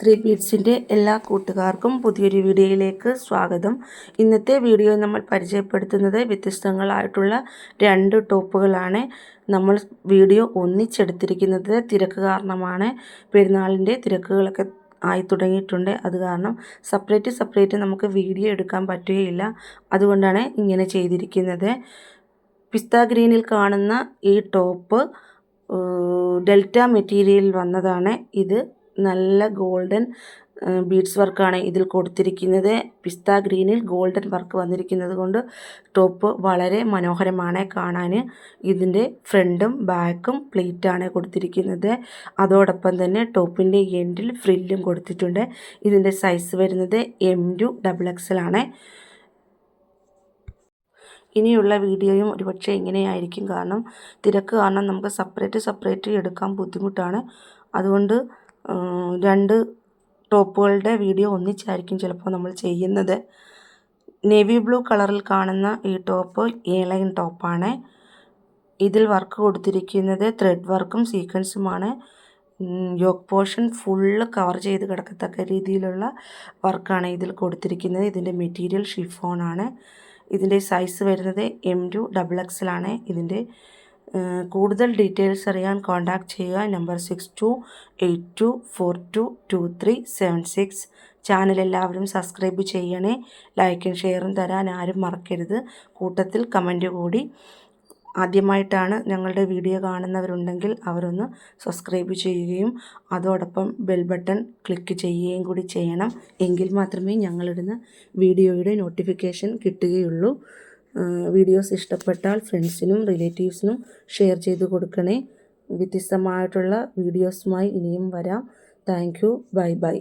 Three ബീഡ്സിന്റെ എല്ലാ കൂട്ടുകാർക്കും പുതിയൊരു വീഡിയോയിലേക്ക് സ്വാഗതം. ഇന്നത്തെ വീഡിയോ നമ്മൾ പരിചയപ്പെടുത്തുന്നത് വ്യത്യസ്തങ്ങളായിട്ടുള്ള രണ്ട് ടോപ്പുകളാണ്. നമ്മൾ വീഡിയോ ഒന്നിച്ചെടുത്തിരിക്കുന്നത് തിരക്ക് കാരണമാണ്. പെരുന്നാളിന്റെ തിരക്കുകളൊക്കെ ആയി തുടങ്ങിയിട്ടുണ്ട്. അത് കാരണം സെപ്പറേറ്റ് സെപ്പറേറ്റ് നമുക്ക് വീഡിയോ എടുക്കാൻ പറ്റുകയില്ല. അതുകൊണ്ടാണ് ഇങ്ങനെ ചെയ്തിരിക്കുന്നത്. പിസ്ത ഗ്രീനിൽ കാണുന്ന ഈ ടോപ്പ് ഡെൽറ്റ മെറ്റീരിയൽ വന്നതാണ് ഇത്. നല്ല ഗോൾഡൻ ബീഡ്സ് വർക്കാണ് ഇതിൽ കൊടുത്തിരിക്കുന്നത്. പിസ്ത ഗ്രീനിൽ ഗോൾഡൻ വർക്ക് വന്നിരിക്കുന്നത് കൊണ്ട് ടോപ്പ് വളരെ മനോഹരമാണ് കാണാൻ. ഇതിന്റെ ഫ്രണ്ടും ബാക്കും പ്ലേറ്റാണ് കൊടുത്തിരിക്കുന്നത്. അതോടൊപ്പം തന്നെ ടോപ്പിന്റെ എൻഡിൽ ഫ്രില്ലും കൊടുത്തിട്ടുണ്ട്. ഇതിന്റെ സൈസ് വരുന്നത് എം ടു ഡബിൾ എക്സൽ ആണ്. ഇനിയുള്ള വീഡിയോയും ഒരുപക്ഷെ ഇങ്ങനെയായിരിക്കും. കാരണം തിരക്ക് കാരണം നമുക്ക് സെപ്പറേറ്റ് സെപ്പറേറ്റ് എടുക്കാൻ ബുദ്ധിമുട്ടാണ്. അതുകൊണ്ട് രണ്ട് ടോപ്പുകളുടെ വീഡിയോ ഒന്നിച്ചായിരിക്കും ചിലപ്പോൾ നമ്മൾ ചെയ്യുന്നത്. നേവി ബ്ലൂ കളറിൽ കാണുന്ന ഈ ടോപ്പ് എ ലൈൻ ടോപ്പാണ്. ഇതിൽ വർക്ക് കൊടുത്തിരിക്കുന്നത് ത്രെഡ് വർക്കും സീക്വൻസുമാണ്. യോക്ക് പോർഷൻ ഫുള്ള് കവർ ചെയ്ത് കിടക്കത്തക്ക രീതിയിലുള്ള വർക്കാണ് ഇതിൽ കൊടുത്തിരിക്കുന്നത്. ഇതിന്റെ മെറ്റീരിയൽ ഷിഫോൺ ആണ് ഇതിന്റെ സൈസ് വരുന്നത് എം ടു ഡബിൾ എക്സലാണ് ഇതിന്റെ കൂടുതൽ ഡീറ്റെയിൽസ് അറിയാൻ കോൺടാക്റ്റ് ചെയ്യുക. Number six two eight two four two two three seven six. Channel എല്ലാവരും സബ്സ്ക്രൈബ് ചെയ്യണേ. ലൈക്കും ഷെയറും തരാൻ ആരും മറക്കരുത്. കൂട്ടത്തിൽ കമന്റ് കൂടി. ആദ്യമായിട്ടാണ് ഞങ്ങളുടെ വീഡിയോ കാണുന്നവരുണ്ടെങ്കിൽ അവരൊന്ന് സബ്സ്ക്രൈബ് ചെയ്യുകയും അതോടൊപ്പം ബെൽ ബട്ടൺ ക്ലിക്ക് ചെയ്യുകയും കൂടി ചെയ്യണം. എങ്കിൽ മാത്രമേ ഞങ്ങളിടുന്ന വീഡിയോയുടെ നോട്ടിഫിക്കേഷൻ കിട്ടുകയുള്ളൂ. വീഡിയോസ് ഇഷ്ടപ്പെട്ടാൽ ഫ്രണ്ട്സിനും റിലേറ്റീവ്സിനും ഷെയർ ചെയ്ത് കൊടുക്കണേ. വ്യത്യസ്തമായിട്ടുള്ള വീഡിയോസുമായി ഇനിയും വരാം. Thank you bye bye